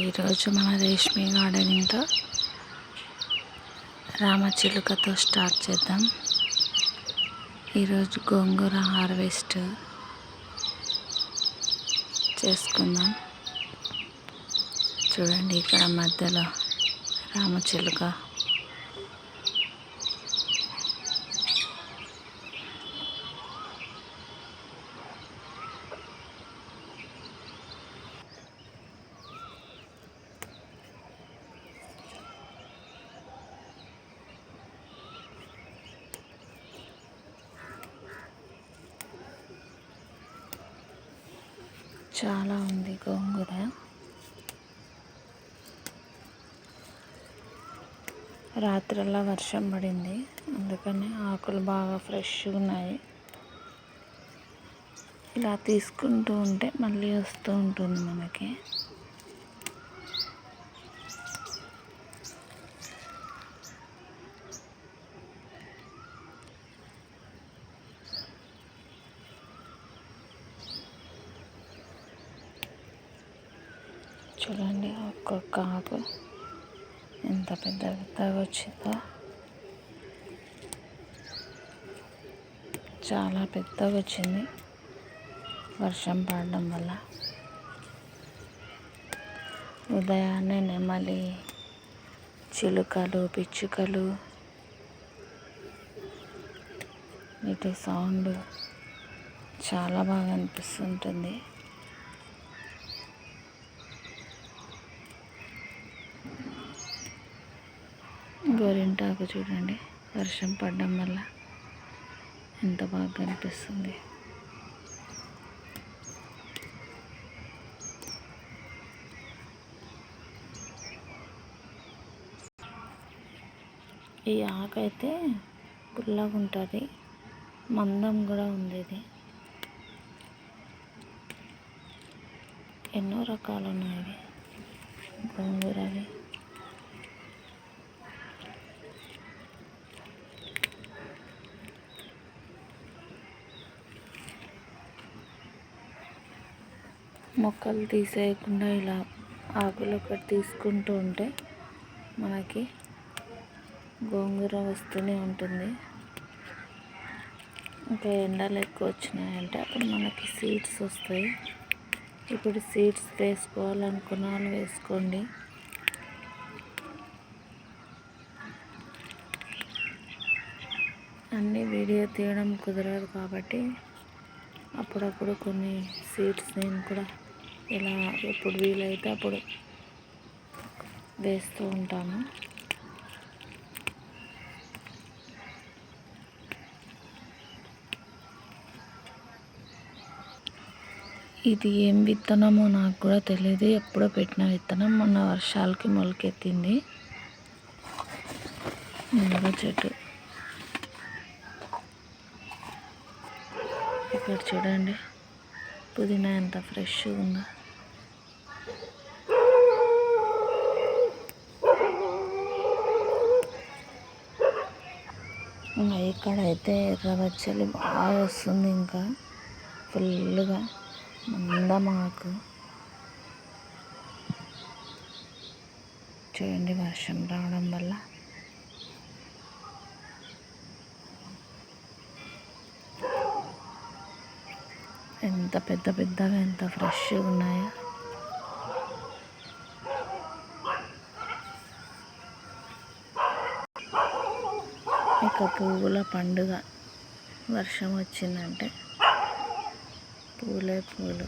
ఈరోజు మన రేష్మి గార్డెనింగ్తో రామచిలుకతో స్టార్ట్ చేద్దాం. ఈరోజు గోంగూర హార్వెస్ట్ చేసుకుందాం. చూడండి ఇక్కడ మధ్యలో రామచిలుక చాలా ఉంది గోంగూర. రాత్రల్లా వర్షం పడింది. అందుకని ఆకులు బాగా ఫ్రెష్గా ఉన్నాయి. ఇలా తీసుకుంటూ ఉంటే మళ్ళీ వస్తూ ఉంటుంది మనకి. చూడండి ఒక్కొక్క ఆకు ఎంత పెద్ద పెద్దగా వచ్చిందో. చాలా పెద్దగా వచ్చింది వర్షం పడడం వల్ల. ఉదయాన్నే నెమలి చిలుకలు పిచ్చుకలు వీటి సౌండ్ చాలా బాగా అనిపిస్తుంటుంది. గోరింటాకు చూడండి. వర్షం పడడం వల్ల ఎంత బాగా కనిపిస్తుంది. ఈ ఆకు అయితే పుల్లగా ఉంటుంది మందం కూడా ఉంది ఇది. ఎన్నో రకాలు ఉన్నాయి గోంగూరవి మొక్కలు తీసేయకుండా ఇలా ఆకులు ఒకటి తీసుకుంటూ ఉంటే మనకి గోంగూర వస్తూనే ఉంటుంది. ఇంకా ఎండలు ఎక్కువ వచ్చినాయంటే అప్పుడు మనకి సీడ్స్ వస్తాయి. ఇప్పుడు సీడ్స్ వేసుకోవాలనుకున్న వాళ్ళు వేసుకోండి. అన్నీ వీడియో తీయడం కుదరదు కాబట్టి అప్పుడప్పుడు కొన్ని సీడ్స్ నేను కూడా ఇలా ఎప్పుడు వీలైతే అప్పుడు వేస్తూ ఉంటాను. ఇది ఏం విత్తనమో నాకు కూడా తెలియదు. ఎప్పుడో పెట్టిన విత్తనం మొన్న వర్షాలకి మొలకెత్తింది. ముందుగా చెట్టు. ఇక్కడ చూడండి. పుదీనా ఎంత ఫ్రెష్గా ఉందో. ఇక్కడైతే ఎర్రబచ్చలి బాగా వస్తుంది ఇంకా. ఫుల్గా మందమాకు. చూడండి వర్షం రావడం వల్ల. ఎంత పెద్ద పెద్దగా ఎంత ఫ్రెష్గా ఉన్నాయో. ఇక పువ్వుల పండుగ వర్షం వచ్చిందంటే పూలే పూలు